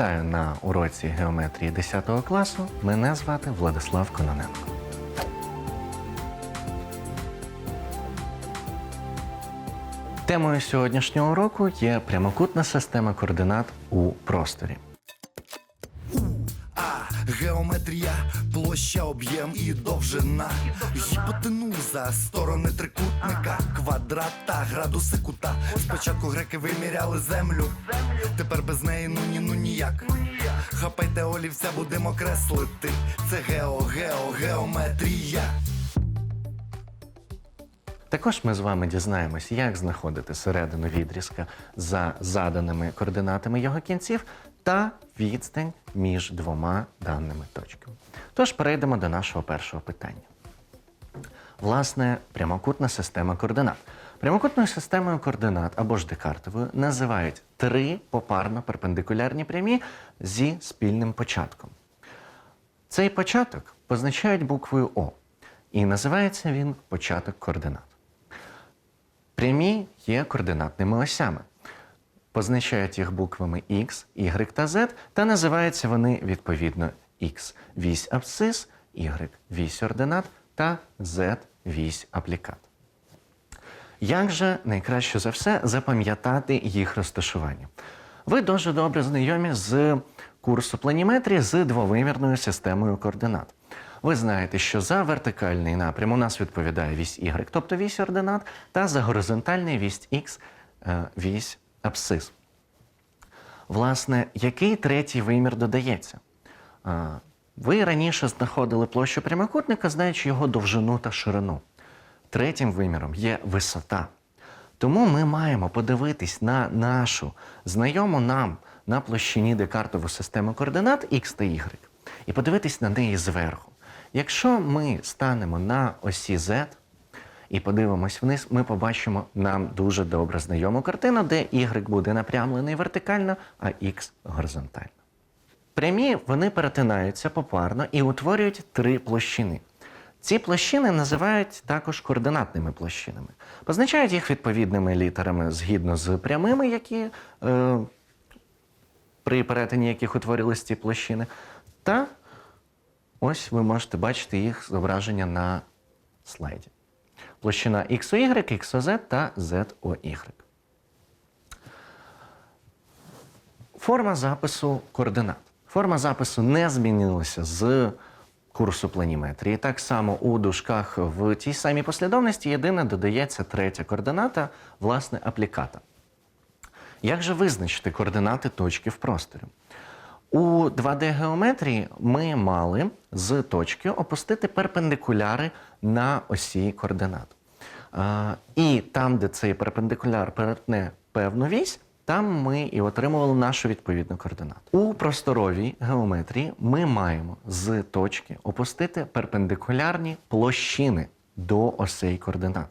Вітаю на уроці геометрії 10 класу. Мене звати Владислав Кононенко. Темою сьогоднішнього уроку є прямокутна система координат у просторі. Геометрія, площа, об'єм і довжина. Гіпотенуза, сторони трикутника, квадрат та градуси кута. Спочатку греки виміряли землю, тепер без неї ну ні, ну ніяк. Хапайте олівця, будемо креслити. Це гео, гео, геометрія. Також ми з вами дізнаємось, як знаходити середину відрізка за заданими координатами його кінців та відстань між двома даними точками. Тож перейдемо до нашого першого питання. Власне, прямокутна система координат. Прямокутною системою координат або ж декартовою називають три попарно перпендикулярні прямі зі спільним початком. Цей початок позначають буквою О, і називається він початок координат. Прямі є координатними осями. Позначають їх буквами X, Y та Z, та називаються вони відповідно X – вісь абсцис, Y – вісь ординат та Z – вісь аплікат. Як же найкраще за все запам'ятати їх розташування? Ви дуже добре знайомі з курсу планіметрії з двовимірною системою координат. Ви знаєте, що за вертикальний напрям у нас відповідає вісь Y, тобто вісь ординат, та за горизонтальний вісь X е, вісь абсцис. Власне, який третій вимір додається? Ви раніше знаходили площу прямокутника, знаючи його довжину та ширину. Третім виміром є висота. Тому ми маємо подивитись на нашу знайому нам на площині декартову систему координат X та Y і подивитись на неї зверху. Якщо ми станемо на осі Z і подивимось вниз, ми побачимо нам дуже добре знайому картину, де Y буде напрямлений вертикально, а X горизонтально. Прямі вони перетинаються попарно і утворюють три площини. Ці площини називають також координатними площинами. Позначають їх відповідними літерами згідно з прямими, які е, при перетині яких утворились ці площини. Та ось ви можете бачити їх зображення на слайді. Площина XOY, XOZ та ZOY. Форма запису координат. Форма запису не змінилася з курсу планіметрії. Так само у дужках в тій самій послідовності єдине додається третя координата, власне, апліката. Як же визначити координати точки в просторі? У 2D-геометрії ми мали з точки опустити перпендикуляри на осі координат. І там, де цей перпендикуляр перетне певну вісь, там ми і отримували нашу відповідну координату. У просторовій геометрії ми маємо з точки опустити перпендикулярні площини до осей координат.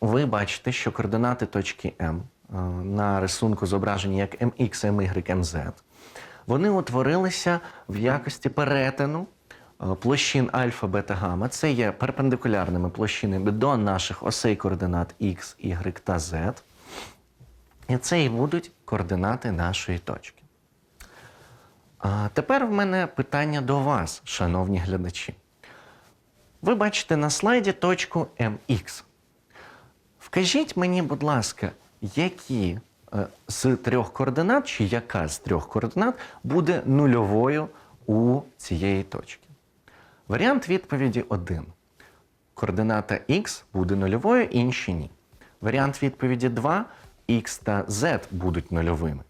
Ви бачите, що координати точки М на рисунку зображені як MX, MY, MZ, вони утворилися в якості перетину е, площин альфа, бета, гамма. Це є перпендикулярними площинами до наших осей координат X, Y та Z. І це і будуть координати нашої точки. А тепер в мене питання до вас, шановні глядачі. Ви бачите на слайді точку MX. Вкажіть мені, будь ласка, які е, з трьох координат, чи яка з трьох координат буде нульовою у цієї точки? Варіант відповіді один. Координата x буде нульовою, інші ні. Варіант відповіді 2 x та z будуть нульовими.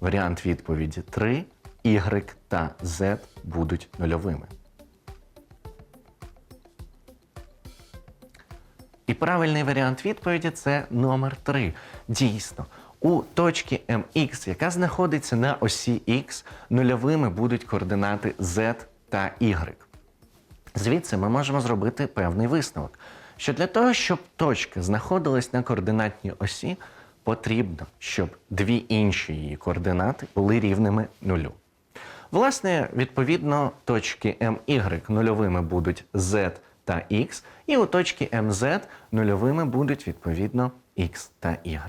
Варіант відповіді 3 y та z будуть нульовими. І правильний варіант відповіді це номер 3. Дійсно, у точці MX, яка знаходиться на осі X, нульовими будуть координати Z та Y. Звідси ми можемо зробити певний висновок, що для того, щоб точка знаходилась на координатній осі, потрібно, щоб дві інші її координати були рівними нулю. Власне, відповідно, точки MY нульовими будуть Z та X, і у точки MZ нульовими будуть відповідно X та Y.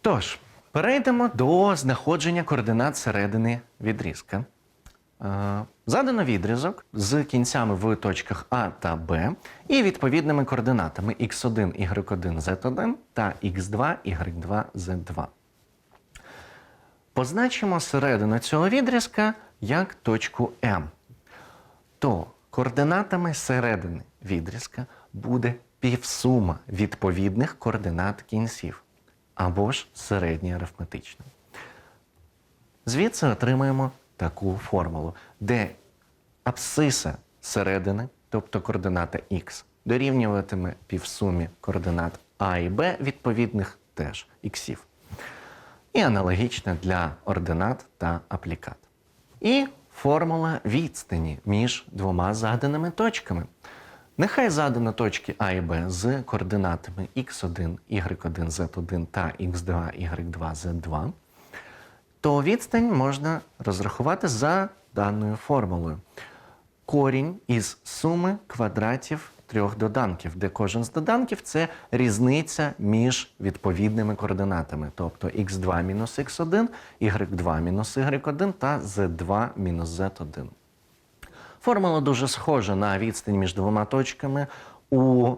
Тож, перейдемо до знаходження координат середини відрізка. Е, Задано відрізок з кінцями в точках А та Б і відповідними координатами x1, y1, z1 та x2, y2, z2. Позначимо середину цього відрізка як точку М. То координатами середини відрізка буде півсума відповідних координат кінців або ж середнє арифметичне. Звідси отримаємо таку формулу, де абсциса середини, тобто координата х, дорівнюватиме півсумі координат А і Б відповідних теж іксів. І аналогічно для ординат та аплікат. І формула відстані між двома заданими точками. Нехай задано точки А і Б з координатами x1, y1, z1 та x2, y2, z2 то відстань можна розрахувати за даною формулою. Корінь із суми квадратів трьох доданків, де кожен з доданків це різниця між відповідними координатами, тобто x2 мінус x1, y2 мінус y1 та z2 мінус z1. Формула дуже схожа на відстань між двома точками у,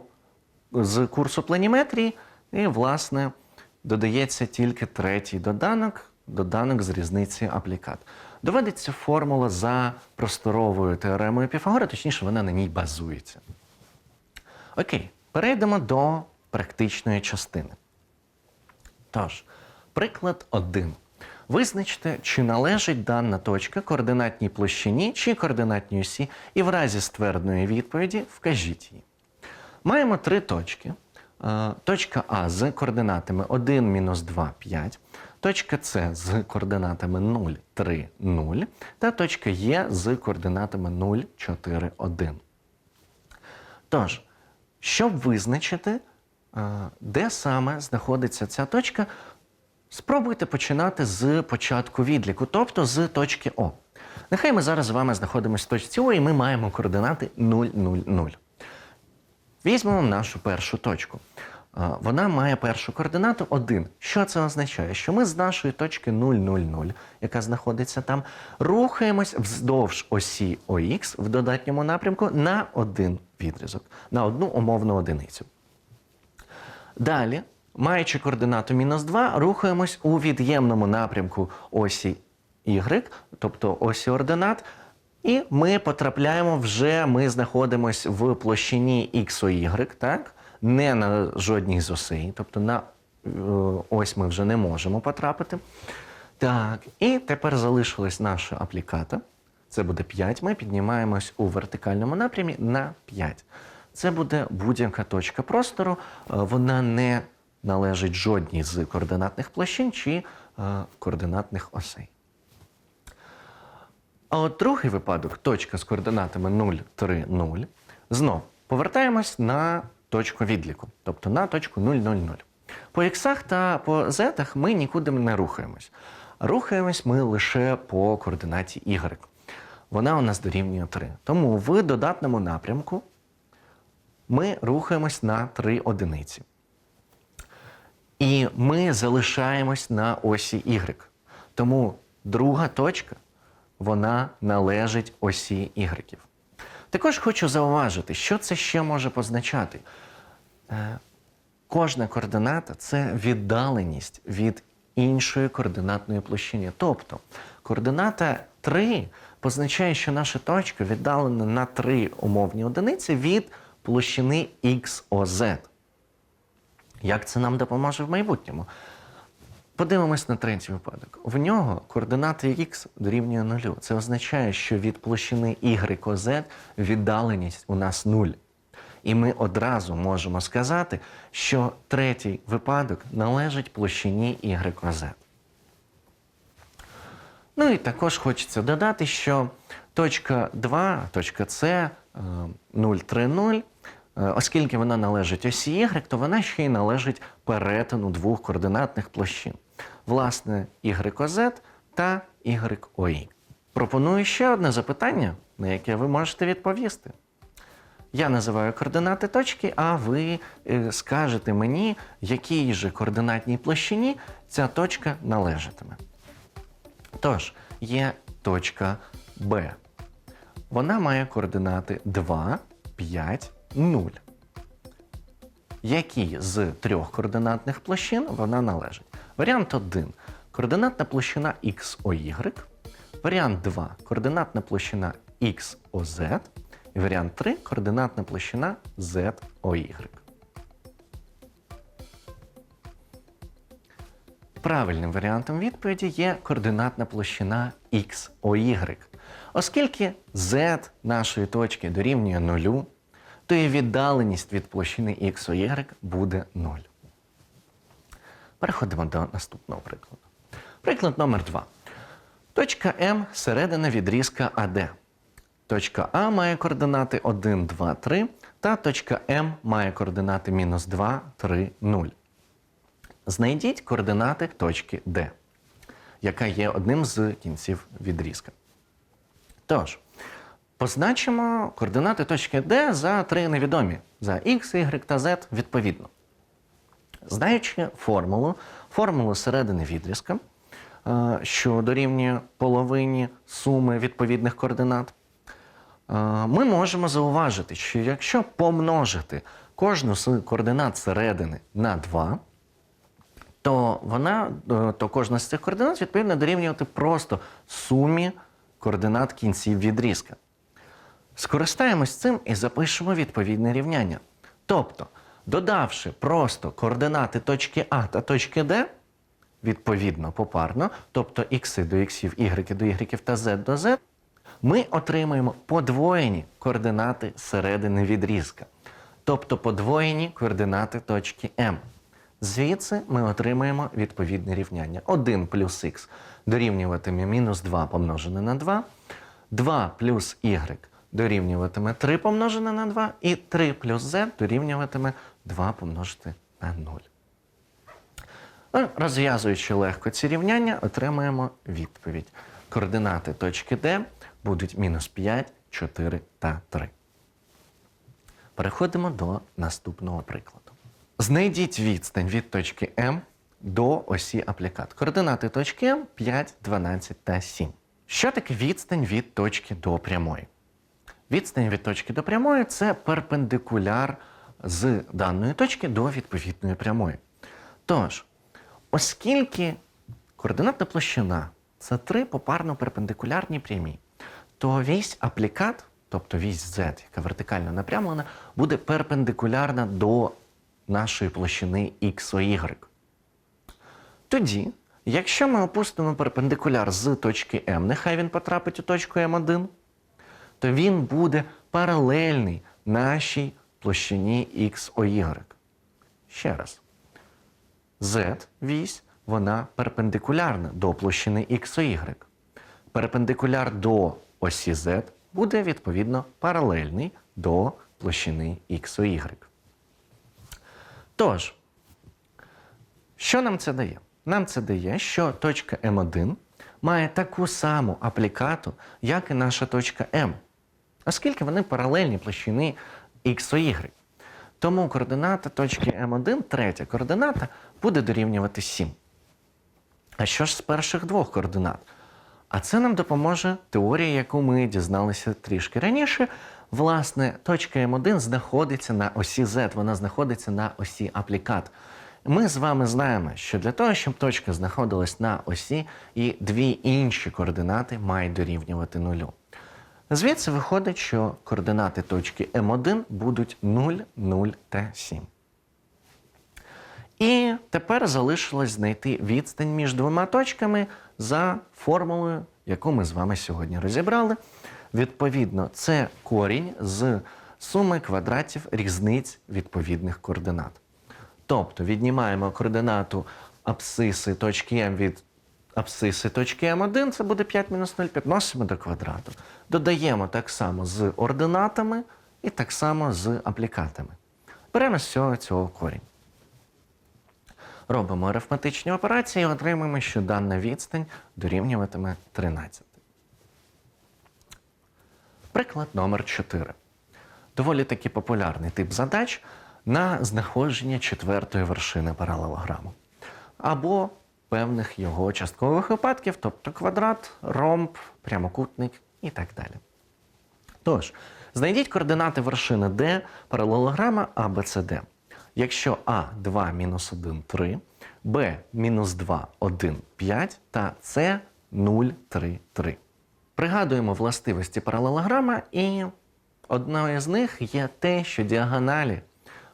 з курсу планіметрії, і, власне, додається тільки третій доданок, доданок з різниці аплікат. Доводиться формула за просторовою теоремою Піфагора, точніше, вона на ній базується. Окей, перейдемо до практичної частини. Тож, приклад 1. Визначте, чи належить дана точка координатній площині чи координатній осі, і в разі ствердної відповіді вкажіть її. Маємо три точки. Е, Точка А з координатами 1, мінус 2, 5, точка С з координатами 0, 3, 0 та точка Е з координатами 0, 4, 1. Тож, щоб визначити, е, де саме знаходиться ця точка, спробуйте починати з початку відліку, тобто з точки О. Нехай ми зараз з вами знаходимося в точці О, і ми маємо координати 0, 0, 0. Візьмемо нашу першу точку. Вона має першу координату 1. Що це означає? Що ми з нашої точки 0, 0, 0, яка знаходиться там, рухаємось вздовж осі ОХ в додатньому напрямку на один відрізок, на одну умовну одиницю. Далі, маючи координату мінус 2, рухаємось у від'ємному напрямку осі Y, тобто осі ординат, і ми потрапляємо вже, ми знаходимося в площині XOY, так? Не на жодній з осей, тобто на е, ось ми вже не можемо потрапити. Так, і тепер залишилась наша апліката. Це буде 5. Ми піднімаємось у вертикальному напрямі на 5. Це буде будь-яка точка простору. Е, Вона не належить жодній з координатних площин чи е, координатних осей. А от другий випадок, точка з координатами 0, 3, 0, знов повертаємось на точку відліку, тобто на точку 0, 0, 0. По іксах та по зетах ми нікуди не рухаємось. Рухаємось ми лише по координаті y. Вона у нас дорівнює 3. Тому в додатному напрямку ми рухаємось на 3 одиниці. І ми залишаємось на осі Y. Тому друга точка вона належить осі Y. Також хочу зауважити, що це ще може позначати. Е, Кожна координата це віддаленість від іншої координатної площини. Тобто координата 3 позначає, що наша точка віддалена на 3 умовні одиниці від площини XOZ. Як це нам допоможе в майбутньому? Подивимось на третій випадок. В нього координата x дорівнює нулю. Це означає, що від площини YOZ віддаленість у нас нуль. І ми одразу можемо сказати, що третій випадок належить площині YOZ. Ну і також хочеться додати, що точка 2, точка С е, 0,3,0, е, оскільки вона належить осі Y, то вона ще й належить перетину двох координатних площин. Власне, YOZ та YOI. Пропоную ще одне запитання, на яке ви можете відповісти. Я називаю координати точки, а ви е, скажете мені, якій же координатній площині ця точка належатиме. Тож, є точка Б. Вона має координати 2, 5, 0. Якій з трьох координатних площин вона належить? Варіант 1. Координатна площина XOY. Варіант 2. Координатна площина XOZ. І варіант 3. Координатна площина ZOY. Правильним варіантом відповіді є координатна площина XOY. Оскільки z нашої точки дорівнює нулю, то і віддаленість від площини XOY буде 0. Переходимо до наступного прикладу. Приклад номер 2. Точка М середина відрізка АД. Точка А має координати 1, 2, 3, та точка М має координати мінус 2, 3, 0. Знайдіть координати точки Д, яка є одним з кінців відрізка. Тож, позначимо координати точки Д за три невідомі за X, Y та Z відповідно. Знаючи формулу, формулу середини відрізка, е, що дорівнює половині суми відповідних координат, е, ми можемо зауважити, що якщо помножити кожну з координат середини на 2, то вона, е, то кожна з цих координат відповідно дорівнювати просто сумі координат кінців відрізка. Скористаємось цим і запишемо відповідне рівняння. Тобто, додавши просто координати точки А та точки Д, відповідно попарно, тобто х до х, y до y та z до z, ми отримаємо подвоєні координати середини відрізка, тобто подвоєні координати точки М. Звідси ми отримаємо відповідне рівняння. 1 плюс х дорівнюватиме мінус 2 помножене на 2, 2 плюс y дорівнюватиме 3 помножене на 2, і 3 плюс z дорівнюватиме 2 помножити на 0. Ну, Розв'язуючи легко ці рівняння, отримаємо відповідь. Координати точки D будуть мінус 5, 4 та 3. Переходимо до наступного прикладу. Знайдіть відстань від точки М до осі аплікат. Координати точки М 5, 12 та 7. Що таке відстань від точки до прямої? Відстань від точки до прямої це перпендикуляр з даної точки до відповідної прямої. Тож, оскільки координатна площина це три попарно перпендикулярні прямі, то вісь аплікат, тобто вісь Z, яка вертикально напрямлена, буде перпендикулярна до нашої площини XOY. Тоді, якщо ми опустимо перпендикуляр з точки М, нехай він потрапить у точку М1, то він буде паралельний нашій площині XOY. Ще раз. Z вісь, вона перпендикулярна до площини XOY. Перпендикуляр до осі Z буде відповідно паралельний до площини XOY. Тож, що нам це дає? Нам це дає, що точка М1 має таку саму аплікату, як і наша точка М, оскільки вони паралельні площини XOY. Тому координата точки М1, третя координата, буде дорівнювати 7. А що ж з перших двох координат? А це нам допоможе теорія, яку ми дізналися трішки раніше. Власне, точка М1 знаходиться на осі Z, вона знаходиться на осі аплікат. Ми з вами знаємо, що для того, щоб точка знаходилась на осі, і дві інші координати мають дорівнювати нулю. Звідси виходить, що координати точки М1 будуть 0, 0 та 7. І тепер залишилось знайти відстань між двома точками за формулою, яку ми з вами сьогодні розібрали. Відповідно, це корінь з суми квадратів різниць відповідних координат. Тобто віднімаємо координату абсциси точки М від абсциси точки М1, це буде 5 мінус 0, підносимо до квадрату. Додаємо так само з ординатами і так само з аплікатами. Беремо з цього цього корінь. Робимо арифметичні операції і отримаємо, що дана відстань дорівнюватиме 13. Приклад номер 4. доволі таки популярний тип задач на знаходження четвертої вершини паралелограму або певних його часткових випадків, тобто квадрат, ромб, прямокутник і так далі. Тож, знайдіть координати вершини D паралелограма ABCD. Якщо А 2 мінус 1 3, Б мінус 2 1 5 та С 0 3 3. Пригадуємо властивості паралелограма, і одною з них є те, що діагоналі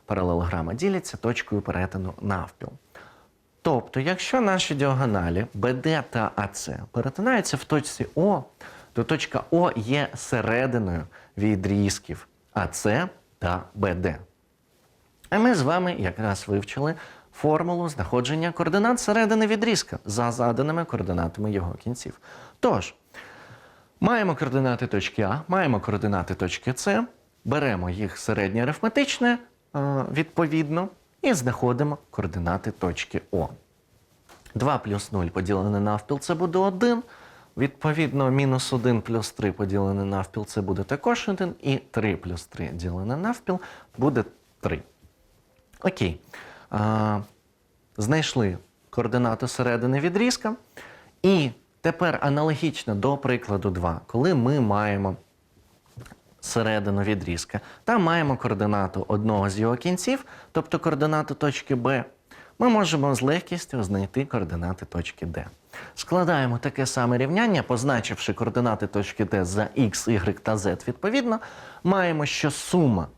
паралелограма діляться точкою перетину навпіл. Тобто, якщо наші діагоналі BD та AC перетинаються в точці О, то точка О є серединою відрізків AC та BD. А ми з вами якраз вивчили формулу знаходження координат середини відрізка за заданими координатами його кінців. Тож, маємо координати точки А, маємо координати точки С, беремо їх середнє арифметичне е, відповідно і знаходимо координати точки О. 2 плюс 0 поділене навпіл це буде 1. Відповідно, мінус 1 плюс 3 поділене навпіл це буде також 1. І 3 плюс 3 ділене навпіл буде 3. Окей. А, знайшли координату середини відрізка. І тепер аналогічно до прикладу 2, коли ми маємо середину відрізка та маємо координату одного з його кінців, тобто координату точки Б, ми можемо з легкістю знайти координати точки Д. Складаємо таке саме рівняння, позначивши координати точки Д за x, y та z відповідно, маємо, що сума,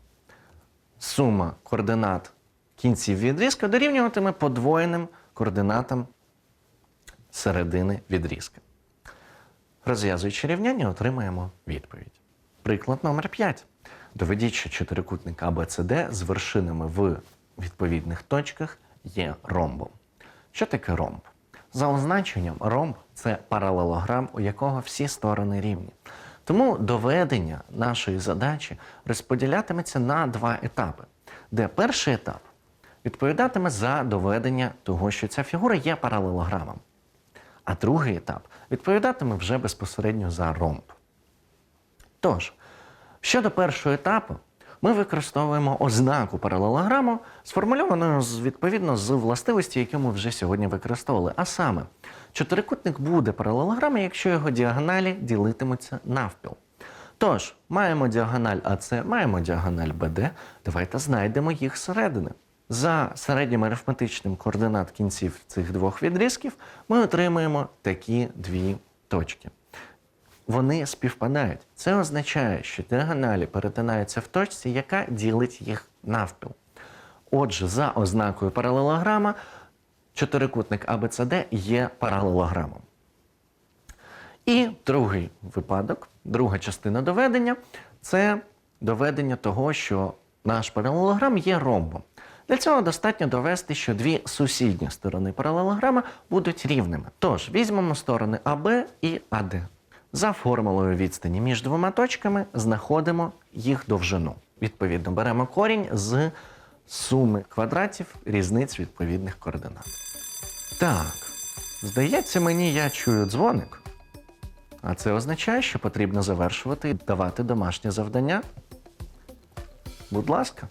сума координат кінців відрізка дорівнюватиме подвоєним координатам середини відрізка. Розв'язуючи рівняння, отримаємо відповідь. Приклад номер 5. Доведіть, що чотирикутник ABCD з вершинами в відповідних точках є ромбом. Що таке ромб? За означенням, ромб це паралелограм, у якого всі сторони рівні. Тому доведення нашої задачі розподілятиметься на два етапи, де перший етап відповідатиме за доведення того, що ця фігура є паралелограмом, а другий етап відповідатиме вже безпосередньо за ромб. Тож, щодо першого етапу, ми використовуємо ознаку паралелограму, сформульовану відповідно з властивості, які ми вже сьогодні використовували. А саме, чотирикутник буде паралелограмом, якщо його діагоналі ділитимуться навпіл. Тож, маємо діагональ АС, маємо діагональ БД. Давайте знайдемо їх середини. За середнім арифметичним координат кінців цих двох відрізків ми отримуємо такі дві точки вони співпадають. Це означає, що діагоналі перетинаються в точці, яка ділить їх навпіл. Отже, за ознакою паралелограма, чотирикутник ABCD є паралелограмом. І другий випадок, друга частина доведення це доведення того, що наш паралелограм є ромбом. Для цього достатньо довести, що дві сусідні сторони паралелограма будуть рівними. Тож візьмемо сторони АБ і АД. За формулою відстані між двома точками знаходимо їх довжину. Відповідно, беремо корінь з суми квадратів різниць відповідних координат. Так, здається, мені я чую дзвоник. А це означає, що потрібно завершувати і давати домашнє завдання. Будь ласка.